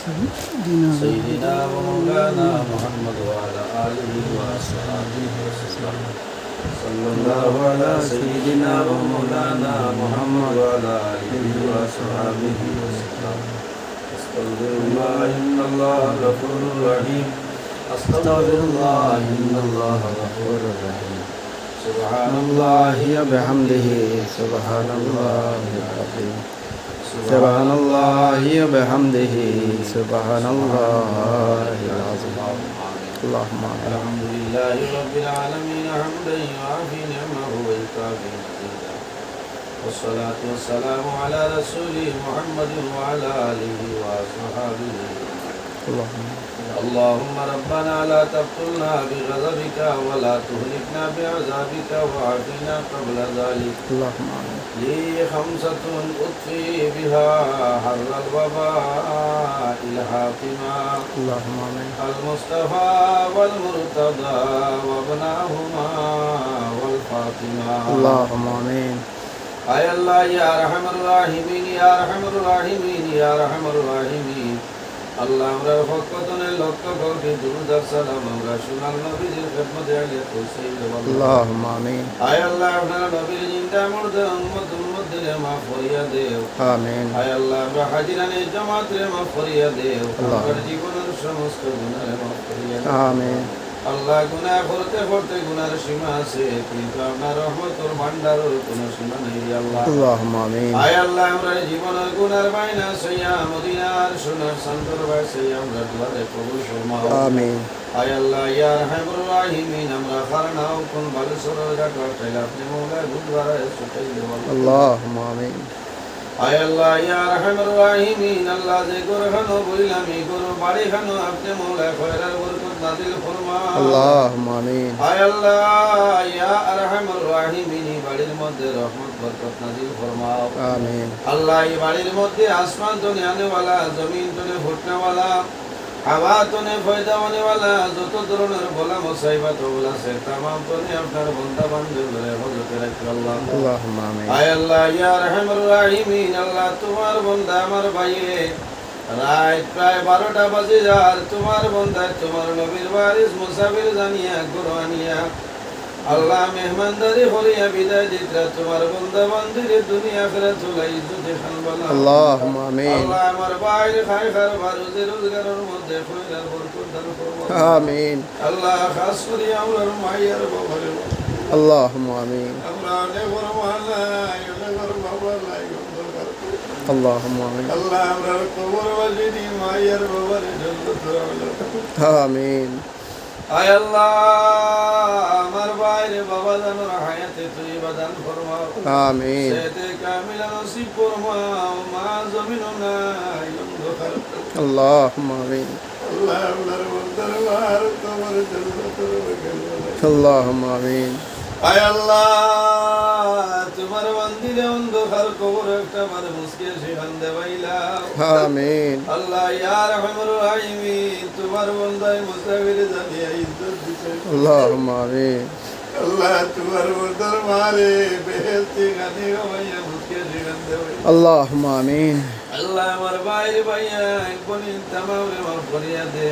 سيدنا ومولانا محمد وعلى آله وصحبه وسلم. صلى الله على سيدنا ومولانا محمد وعلى آله وصحبه وسلم. أستغفر الله إن الله غفور رحيم. أستغفر الله إن الله غفور رحيم. سبحان الله وبحمده. سبحان الله العظيم. سبحان الله وبحمده. سبحان الله العظيم. اللهم. الحمد لله رب العالمين حمدا يعافي نعمه ويكافي مزيدا. والصلاة والسلام على رسوله محمد وعلى آله وصحبه اللهم ربنا لا تقتلنا بغضبك ولا تهلكنا بعذابك وعافنا قبل ذلك. اللهم لي خمسة أطفي بها حر الوباء الحاكمة اللهم المصطفى والمرتضى وابناهما والفاطمة. اللهم آمين. أي الله يا أرحم الراحمين يا أرحم الراحمين يا أرحم الراحمين. আল্লাহ আমরা হক পতনের লক্ষ কোটি দুরুদ সালাম আমরা সুনাল নবীজির খেদমতে আগে পৌঁছাই দেব আল্লাহ মানে আয় আল্লাহ আপনার নবীর জিন্দা মুর্দ উম্মত উম্মত রে মা ফরিয়া দেও। আমিন। আয় আল্লাহ আমরা হাজিরানে জামাত রে মা ফরিয়া দেও। আমার জীবনের সমস্ত গুনাহ মা ফরিয়া করিয়া আমিন। আল্লাহ গুনা করতে করতে গুনার সীমা আছে কিন্তু আপনার রহমতুর ভান্ডারর কোনো সীমা নেই আল্লাহ। আমিন। আয় আল্লাহ আমরা জীবনের গুনার বাইনা সইয়া মদিনার সোনার সন্তর বাই সইয়া আমরা দুয়ারে কবুল ফরমাও আমিন। আয় আল্লাহ ইয়া রাহমানুর রাহিমিন আমরা খারনাও কোন বালসরর গাটর তাইলা আপনি মওলা গুনবারে সুতাই আল্লাহুম্মা আমিন। আয় আল্লাহ ইয়া রহমান রাহিমিন আল্লাহ যে গুরহানো বইলামি গুরু বাড়ি আপনি মৌলা খয়রার বরকত নাজিল ফরমা আল্লাহ আমিন। আয় আল্লাহ ইয়া রহমান রাহিমিন বাড়ির মধ্যে রহমত বরকত নাজিল ফরমাও আমিন। আল্লাহ এই বাড়ির মধ্যে আসমান দুনিয়ানে ওয়ালা জমিন দুনিয়া ফুটনে ওয়ালা আবাতনে ফয়দা ওয়ালা যত ধরনের বলা মুসাইবাত ওগুলা সে তামাম তনে আপনার বন্ধা বান্ধব রে হযরত রাসূলুল্লাহ আল্লাহুম্মা আমিন। আয় আল্লাহ ইয়া রহমানুর রাহিমিন আল্লাহ তোমার বন্ধা আমার ভাইয়ে। রাত প্রায় বারোটা বাজে যার তোমার বন্ধায় তোমার নবীর বারিস মুসাফির জানিয়া গুরু আনিয়া আল্লাহ মেহমানদারি হরিয়া বিদায় দিতরা তোমার বন্দা মন্দিরে দুনিয়া ফেরা চলাই দুটি খানবালা আল্লাহ আমিন। আল্লাহ আমার বাইরে খাই খার ভারতের রোজগারের মধ্যে ফয়রার বরকত দান করো আমিন। আল্লাহ খাস করে আমার মাইয়ার বাবার আল্লাহ আমিন। আমরা নে বরমালা নে বরমালা আল্লাহ আমিন। আল্লাহ আমরা কবর মাইয়ার বাবার জন্য আমিন। আয় আল্লাহ আমার বাইরে বাবা জানোর হায়াতে তুই বাদান ফরমাও। আমিন। সেতে কামিল নসিব মা জমিন নাই অন্ধকার আল্লাহুম্মা আমিন। আল্লাহ আল্লাহর আমিন। আল্লাহ তোমার মন্দিরে অন্ধকার কবর একটা মানে মুসকে সেখান দেবাইলাম আমিন। আল্লাহ ইয়া রহমান রাহিম তোমার বন্দাই মুসাফির জানিয়ে ইজ্জত আল্লাহ তোমার বন্দার মারে বেহেশতি গানি হওয়াইয়া মুসকে সেখান আল্লাহ আমার বাইরে ভাইয়া বনি তামাম রে মাফ করিয়া দে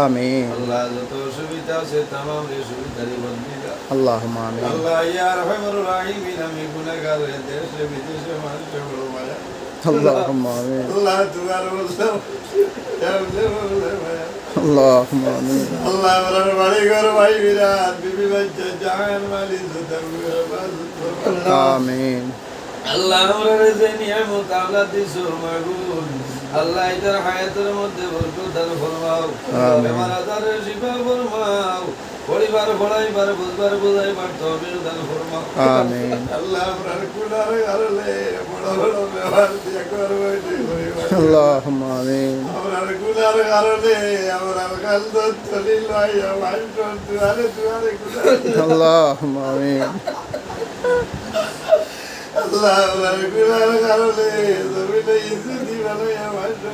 آمين. আল্লাহ যত সুবিধা আছে তামাম রে সুবিধারি বন্দিলা اللهم آمين. আল্লাহ ইয়া রহমানুর রাহিমিন আমি গুনাহগার দেশে বিদেশে মানুষের বড় মায়া اللهم آمين. আল্লাহ তোমার বললাম اللهم آمين. আল্লাহ আমার বাড়ি ঘর ভাই বিরাট বিবি বাচ্চা জাহান মালি آمين. আল্লাহ আমারে যে আল্লাহ দিছো মাগুন মধ্যে বরকত দান ফরমাও। বেমার আজারের শিফা ফরমাও। পরিবার ফলাইবার বুঝবার বুঝাইবার তবে আল্লাহ আমরার কুলার গালে বড় বড় দিয়া করবে আল্লাহুম্মা আমিন। আমরার কুলার গালে আমরার চলি লই আমার তো দুয়ারে দুয়ারে কুলার আল্লাহ আমরা গুনার কারণে জমিনে ইজ্জতি বানাইয়া মাইন্ড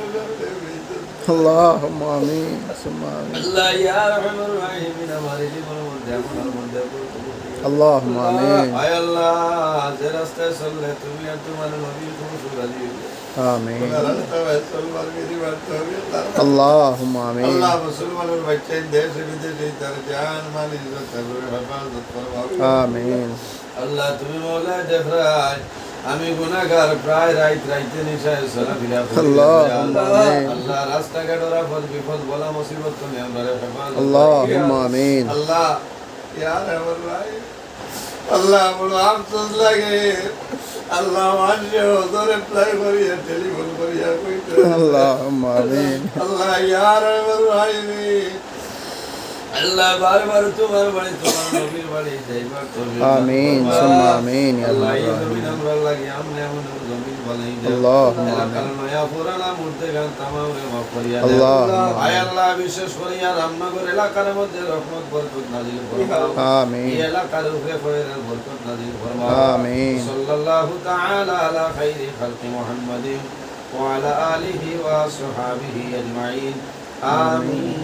اللهم آمين. ثم آمين. আল্লাহ ইয়া রহমানুর রাহিমিন আমার জীবনের মধ্যে আপনার মধ্যে اللهم آمين. আয় আল্লাহ যে রাস্তায় চললে তুমি আর তোমার নবীর কোন সুরাজি آمين ওনারা মুসলমান গিরি বাড়তে হবে আল্লাহ اللهم آمين আল্লাহ মুসলমানের বাচ্চা দেশে বিদেশে তার জান মাল ইজ্জত তারপরে হেফাজত করবাও آمين আল্লাহ তুমি মৌলা দেখরাজ আমি গুণাগার প্রায় রাইত রাইতে নিশায় চলাফেরা আল্লাহ। আল্লাহ। রাস্তাঘাট ওরা ফল বিফল বলা মুসিবত তুমি আমরা আল্লাহ আমিন। আল্লাহ ইয়ার আমার ভাই। আল্লাহ বড় আফসোস লাগে। আল্লাহ মানুষে ওদের প্লাই করি টেলিফোন করি আর কইতে আল্লাহ আমিন। আল্লাহ ইয়ার আমার ভাই আল্লাহ বারবার তোমার বাড়ি তোমার নবীর বাড়ি যাইবার তৌফিক দান آمين করবা। ثم آمين يا আল্লাহ رب এই জমিন العالمين আমরা লাগি আমরা এমন এমন জমিন বানাই দাও। اللهم এলাকার آمين নয়া পুরানা মূর্তি গান তামাম রে মাফ করিয়া দাও। اللهم আয় আল্লাহ বিশেষ করিয়া রামনগর এলাকার মধ্যে রহমত বরকত নাজিল ফরমাও এই آمين এলাকার উপরে খয়রের বরকত নাজিল ফরমাও آمين সাল্লাল্লাহু তাআলা আলা খাইরি খালকি মুহাম্মাদিন ওয়া আলা আলিহি ওয়া আসহাবিহি আজমাইন আমিন